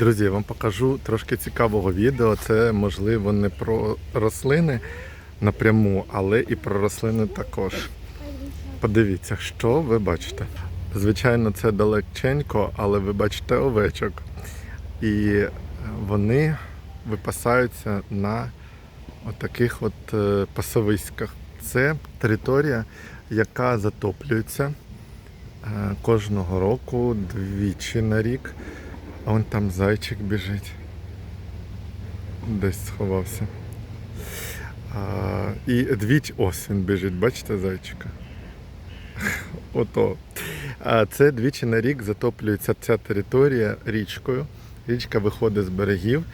Друзі, я вам покажу трошки цікавого відео. Це можливо не про рослини напряму, але і про рослини також. Подивіться, що ви бачите. Звичайно, це далеченько, але ви бачите овечок. І вони випасаються на отаких от е, пасовиськах. Це територія, яка затоплюється е, кожного року двічі на рік. А вон там зайчик біжить. Десь сховався. А, і двічі ось він біжить, бачите зайчика? Ото. А це двічі на рік затоплюється ця територія річкою. Річка виходить з берегів.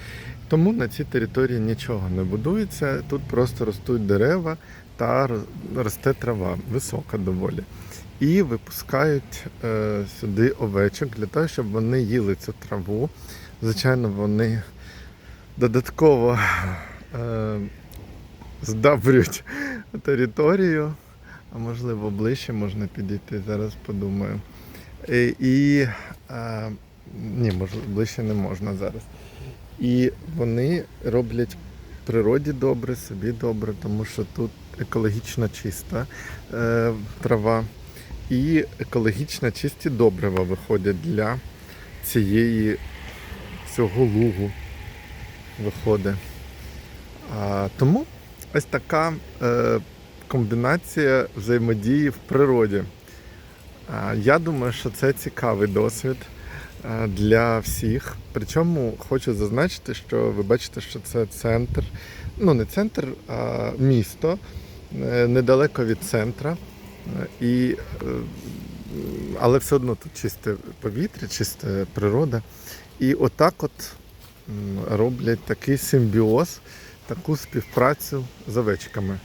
Тому на цій території нічого не будується. Тут просто ростуть дерева та росте трава, висока доволі. І випускають е, сюди овечок для того, щоб вони їли цю траву. Звичайно, вони додатково е, здабрюють територію, а можливо ближче можна підійти, зараз подумаю. І, і е, ні, можливо, ближче не можна зараз. І вони роблять природі добре, собі добре, тому що тут екологічно чиста е, трава і екологічно чисті добрива виходять для цієї цього лугу виходить. А, тому ось така е, комбінація взаємодії в природі. А, я думаю, що це цікавий досвід е, для всіх. Причому хочу зазначити, що ви бачите, що це центр, ну не центр, а місто е, недалеко від центра. І, е, але все одно тут чисте повітря, чиста природа. І отак от роблять такий симбіоз, таку співпрацю з овечками.